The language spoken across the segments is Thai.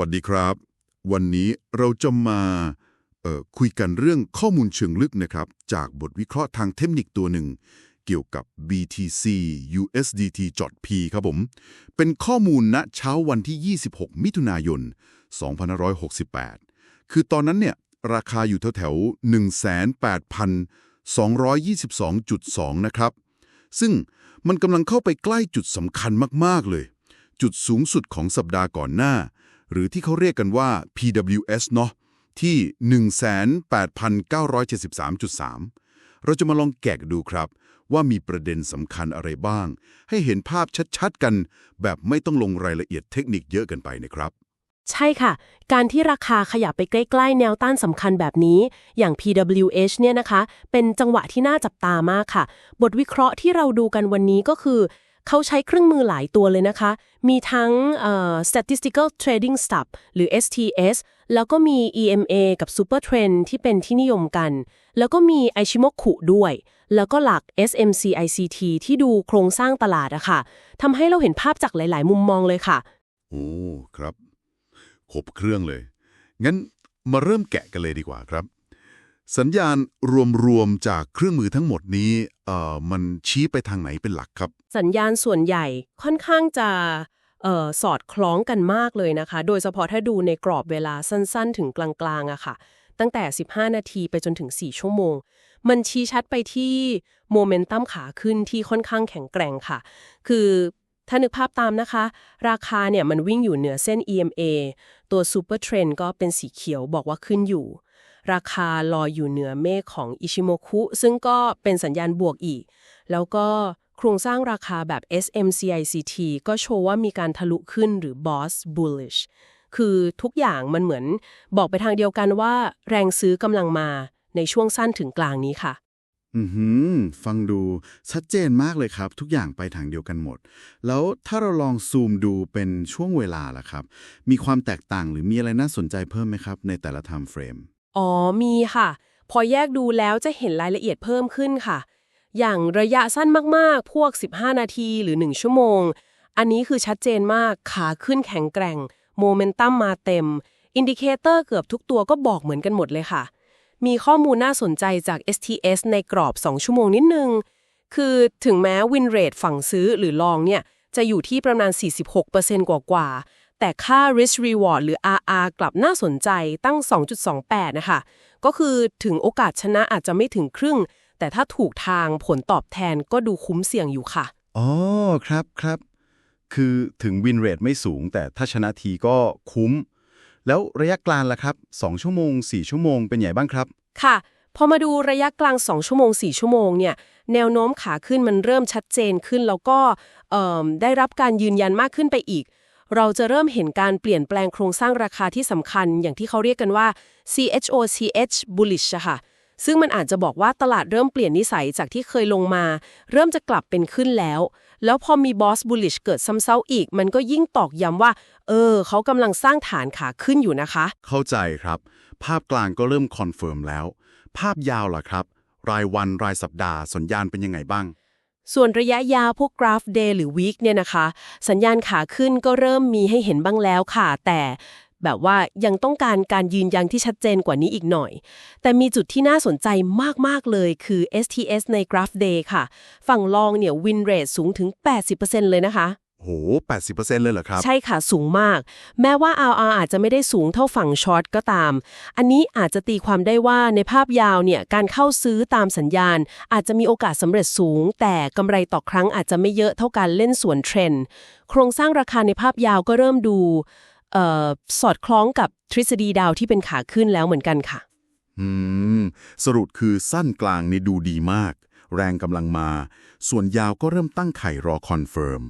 สวัสดีครับ วันนี้เราจะมาเอ่อคุยกันเรื่องข้อมูลเชิงลึกนะครับ จากบทวิเคราะห์ทางเทคนิคตัวหนึ่ง เกี่ยวกับ BTC USDT p ครับผม เป็นข้อมูลณเช้าวันที่ 26 มิถุนายน 2568 คือตอนนั้นเนี่ยราคาอยู่แถวๆ18,222.2 นะครับ ซึ่งมันกำลังเข้าไปใกล้จุดสำคัญมาก ๆ เลย จุดสูงสุดของสัปดาห์ก่อนหน้า หรือที่เขาเรียกกันว่า PWS เนาะที่ 18,973.3 เราจะมาลองแกะดูครับ ว่ามีประเด็นสำคัญอะไรบ้าง ให้เห็นภาพชัดๆกัน แบบไม่ต้องลงรายละเอียดเทคนิคเยอะกันไปนะครับ ใช่ค่ะ การที่ราคาขยับไปใกล้ ๆ แนวต้านสำคัญแบบนี้ อย่าง PWH เนี่ยนะคะ เป็นจังหวะที่น่าจับตามากค่ะ บทวิเคราะห์ที่เราดูกันวันนี้ก็คือ เขาใช้เครื่องมือหลายตัวเลยนะคะ มีทั้ง statistical trading stop หรือ STS แล้วก็มี EMA กับ Super Trend ที่เป็นที่นิยมกัน แล้วก็มี Ichimoku ด้วย แล้วก็หลัก SMCICT ที่ดูโครงสร้างตลาดอะค่ะทำให้เราเห็นภาพจากหลาย ๆ มุมมองเลยค่ะ โอ้ครับครบเครื่องเลย งั้นมาเริ่มแกะกันเลยดีกว่าครับ สัญญาณรวมๆจากเครื่องมือทั้งหมดนี้เอ่อมันชี้ไปทางไหนเป็นหลักครับ สัญญาณส่วนใหญ่ค่อนข้างจะเอ่อสอดคล้องกันมากเลยนะคะ โดยเฉพาะถ้าดูในกรอบเวลาสั้นๆ ถึงกลางๆอะค่ะ ตั้งแต่ 15 นาทีไปจนถึง 4 ชั่วโมง มันชี้ชัดไปที่โมเมนตัมขาขึ้นที่ค่อนข้างแข็งแกร่งค่ะ คือถ้านึกภาพตามนะคะ ราคาเนี่ยมันวิ่งอยู่เหนือเส้น EMA ตัว Super Trend ก็เป็นสีเขียวบอกว่าขึ้นอยู่ ราคาลอยอยู่เหนือเมฆของอิชิโมคุซึ่งก็เป็นสัญญาณบวกอีก แล้วก็โครงสร้างราคาแบบ SMCICT ก็โชว์ว่ามีการทะลุขึ้นหรือ Boss Bullish คือทุกอย่างมันเหมือนบอกไปทางเดียวกันว่า แรงซื้อกำลังมาในช่วงสั้นถึงกลางนี้ค่ะ อือหือฟังดูชัดเจนมากเลยครับ ทุกอย่างไปทางเดียวกันหมด แล้วถ้าเราลองซูมดูเป็นช่วงเวลาล่ะครับ มีความแตกต่างหรือมีอะไรน่าสนใจเพิ่มไหมครับ ในแต่ละ time frame อ๋อมีค่ะ พอแยกดูแล้วจะเห็นรายละเอียดเพิ่มขึ้นค่ะ อย่างระยะสั้นมากๆ พวก 15 นาทีหรือ 1 ชั่วโมง อันนี้คือชัดเจนมากขาขึ้นแข็งแกร่ง โมเมนตัมมาเต็ม อินดิเคเตอร์เกือบทุกตัวก็บอกเหมือนกันหมดเลยค่ะ มีข้อมูลน่าสนใจจาก STS ในกรอบ 2 ชั่วโมงนิดนึง คือถึงแม้วินเรทฝั่งซื้อหรือลองเนี่ยจะอยู่ที่ประมาณ 46%กว่ากว่าๆ แต่ค่า risk reward หรือ RR กลับน่าสนใจตั้ง 2.28 นะคะ ก็คือถึงโอกาสชนะอาจจะไม่ถึงครึ่ง แต่ถ้าถูกทางผลตอบแทนก็ดูคุ้มเสี่ยงอยู่ค่ะ อ๋อ ครับครับ คือถึงวินเรทไม่สูง แต่ถ้าชนะทีก็คุ้ม แล้วระยะกลางล่ะครับ 2 ชั่วโมง 4 ชั่วโมงเป็นไงบ้างครับ ค่ะ พอมาดูระยะกลาง 2 ชั่วโมง 4 ชั่วโมงเนี่ย แนวโน้มขาขึ้นมันเริ่มชัดเจนขึ้น แล้วก็เอิ่มได้รับการยืนยันมากขึ้นไปอีก เราจะเริ่มเห็นการเปลี่ยนแปลงโครงสร้างราคาที่สำคัญอย่างที่เขาเรียกกันว่า CHOCH bullish อะค่ะซึ่งมันอาจจะบอกว่าตลาดเริ่มเปลี่ยนนิสัยจากที่เคยลงมา เริ่มจะกลับเป็นขึ้นแล้ว แล้วพอมีบอส bullish เกิดซ้ำเซ้าอีก มันก็ยิ่งตอกย้ำว่า เออ เขากำลังสร้างฐานขาขึ้นอยู่นะคะ เข้าใจครับ ภาพกลางก็เริ่มคอนเฟิร์มแล้ว ภาพยาวล่ะครับ รายวันรายสัปดาห์สัญญาณเป็นยังไงบ้าง ส่วนระยะยาวพวกกราฟ Day หรือ Week เนี่ยนะคะ สัญญาณขาขึ้นก็เริ่มมีให้เห็นบ้างแล้วค่ะ แต่แบบว่ายังต้องการการยืนยันที่ชัดเจนกว่านี้อีกหน่อย แต่มีจุดที่น่าสนใจมาก ๆ เลยคือ STS ในกราฟ Day ค่ะ ฝั่งลองเนี่ยวินเรทสูงถึง 80%เลยนะคะ โห 80%เลยเหรอครับ ใช่ค่ะสูงมาก แม้ว่า RR อาจจะไม่ได้สูงเท่าฝั่งช็อตก็ตาม อันนี้อาจจะตีความได้ว่าในภาพยาวเนี่ยการเข้าซื้อตามสัญญาณ อาจจะมีโอกาสสำเร็จสูง แต่กำไรต่อครั้งอาจจะไม่เยอะเท่าการเล่นสวนเทรนด์โครงสร้างราคาในภาพยาวก็เริ่มดูเอ่อสอดคล้องกับทฤษฎีดาวที่เป็นขาขึ้นแล้วเหมือนกันค่ะ อืม สรุปคือสั้นกลางนี่ดูดีมาก แรงกำลังมา ส่วนยาวก็เริ่มตั้งไข่รอคอนเฟิร์ม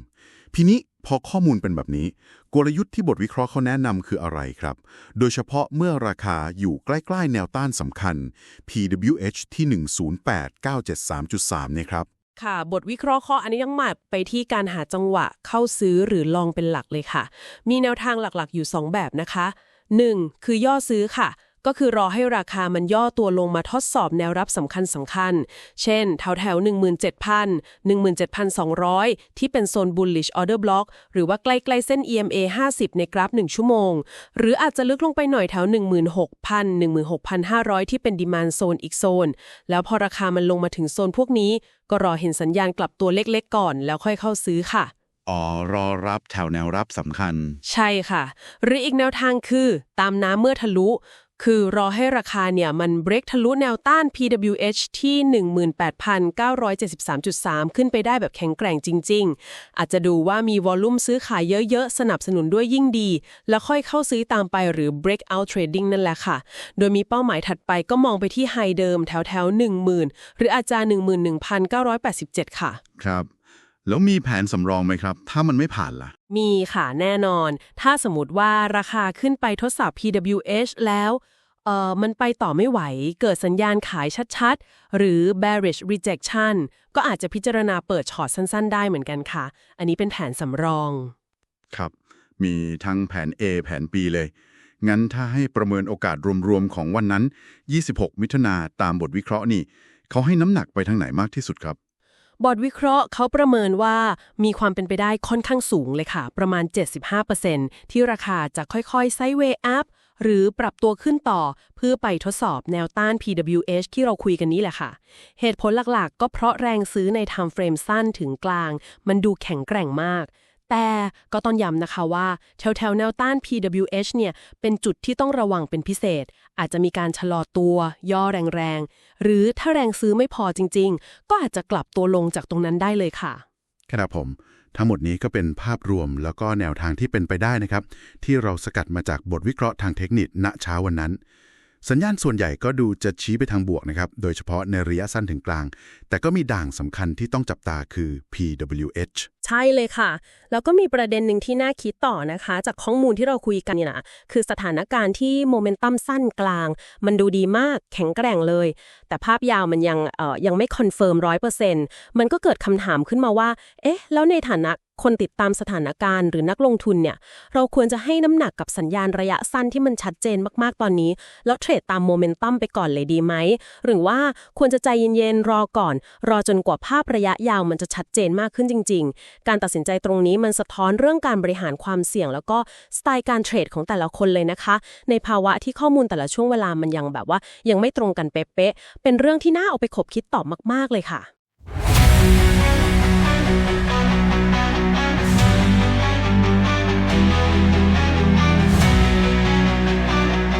ทีนี้พอข้อมูลเป็นแบบนี้ กลยุทธ์ที่บทวิเคราะห์เขาแนะนำคืออะไรครับ โดยเฉพาะเมื่อราคาอยู่ใกล้ๆ แนวต้านสำคัญ PWH ที่ 108973.3 เนี่ยครับ ค่ะ บทวิเคราะห์ข้ออันนี้ยังหมัดไปที่การหาจังหวะเข้าซื้อหรือลองเป็นหลักเลยค่ะ มีแนวทางหลักๆ อยู่ 2 แบบนะคะ 1. คือย่อซื้อค่ะ ก็คือรอให้ราคามันย่อตัวลงมาทดสอบแนวรับสำคัญสำคัญ เช่น แถวแถว17,000 17,200 ที่เป็นโซน bullish order block หรือว่าใกล้ๆเส้น EMA 50 ในกราฟ 1 ชั่วโมง หรืออาจจะลึกลงไปหน่อยแถว 16,000 16,500 ที่เป็น demand zone อีกโซน แล้วพอราคามันลงมาถึงโซนพวกนี้ ก็รอเห็นสัญญาณกลับตัวเล็กๆ ก่อน แล้วค่อยเข้าซื้อค่ะอ๋อรอรับแถวแนวรับสำคัญ ใช่ค่ะ หรืออีกแนวทางคือ ตามน้ำเมื่อทะลุ คือรอให้ราคาเนี่ยมันเบรกทะลุแนวต้าน PWH ที่ 18,973.3 ขึ้นไปได้แบบแข็งแกร่งจริง ๆ อาจจะดูว่ามีวอลลุ่มซื้อขายเยอะๆ สนับสนุนด้วยยิ่งดี แล้วค่อยเข้าซื้อตามไปหรือ breakout trading นั่นแหละค่ะ โดยมีเป้าหมายถัดไปก็มองไปที่ไฮเดิมแถวแถว10,000 หรืออาจจะ11,987 ค่ะ ครับ แล้วมีแผนสำรองไหมครับ ถ้ามันไม่ผ่านล่ะ มีค่ะแน่นอน ถ้าสมมติว่าราคาขึ้นไปทดสอบ PWH แล้วเอ่อมันไปต่อไม่ไหว เกิดสัญญาณขายชัดๆ หรือ bearish rejection ก็อาจจะพิจารณาเปิดช็อตสั้นๆ ได้เหมือนกันค่ะ อันนี้เป็นแผนสำรอง ครับ มีทั้งแผน A แผน B เลย งั้นถ้าให้ประเมินโอกาสรวมๆ ของวันนั้น 26 มิถุนาตามบทวิเคราะห์นี่ เขาให้น้ำหนักไปทางไหนมากที่สุดครับ บอร์ดวิเคราะห์เขาประเมินว่ามีความเป็นไปได้ค่อนข้างสูงเลยค่ะ ประมาณ 75%ที่ราคาจะค่อยๆไซด์เวย์อัพหรือปรับตัวขึ้นต่อเพื่อไปทดสอบแนวต้าน PWH ที่เราคุยกันนี้แหละค่ะ เหตุผลหลักๆ ก็เพราะแรงซื้อใน time frame สั้นถึงกลาง มันดูแข็งแกร่งมาก แต่ก็ต้องย้ำนะคะว่าแถวๆแนวต้าน PWH เนี่ย เป็นจุดที่ต้องระวังเป็นพิเศษ อาจจะมีการชะลอตัว ย่อแรงๆ หรือถ้าแรงซื้อไม่พอจริง ๆ ก็อาจจะกลับตัวลงจากตรงนั้นได้เลยค่ะ ครับผม ทั้งหมดนี้ก็เป็นภาพรวมแล้วก็แนวทางที่เป็นไปได้นะครับ ที่เราสกัดมาจากบทวิเคราะห์ทางเทคนิคณเช้าวันนั้น สัญญาณส่วนใหญ่ก็ดูจะชี้ไปทางบวกนะครับ โดยเฉพาะในระยะสั้นถึงกลาง แต่ก็มีด่างสำคัญที่ต้องจับตาคือ PWH ใช่เลยค่ะ แล้วก็มีประเด็นหนึ่งที่น่าคิดต่อนะคะ จากข้อมูลที่เราคุยกันเนี่ยนะคือสถานการณ์ที่โมเมนตัมสั้นกลาง มันดูดีมากแข็งแกร่งเลย แต่ภาพยาวมันยังเอ่อยังไม่คอนเฟิร์มร้อยเปอร์เซ็นต์มันก็เกิดคำถามขึ้นมาว่า เอ๊ะ แล้วในฐานะ คนติดตามสถานการณ์หรือนักลงทุนเนี่ย เราควรจะให้น้ำหนักกับสัญญาณระยะสั้นที่มันชัดเจนมากๆตอนนี้ แล้วเทรดตามโมเมนตัมไปก่อนเลยดีไหม หรือว่าควรจะใจเย็นๆ รอก่อน รอจนกว่าภาพระยะยาวมันจะชัดเจนมากขึ้นจริง ๆ การตัดสินใจตรงนี้มันสะท้อนเรื่องการบริหารความเสี่ยง แล้วก็สไตล์การเทรดของแต่ละคนเลยนะคะ ในภาวะที่ข้อมูลแต่ละช่วงเวลามันยังแบบว่า ยังไม่ตรงกันเป๊ะๆเป็นเรื่องที่น่าเอาไปคบคิดต่อมาก ๆเลยค่ะ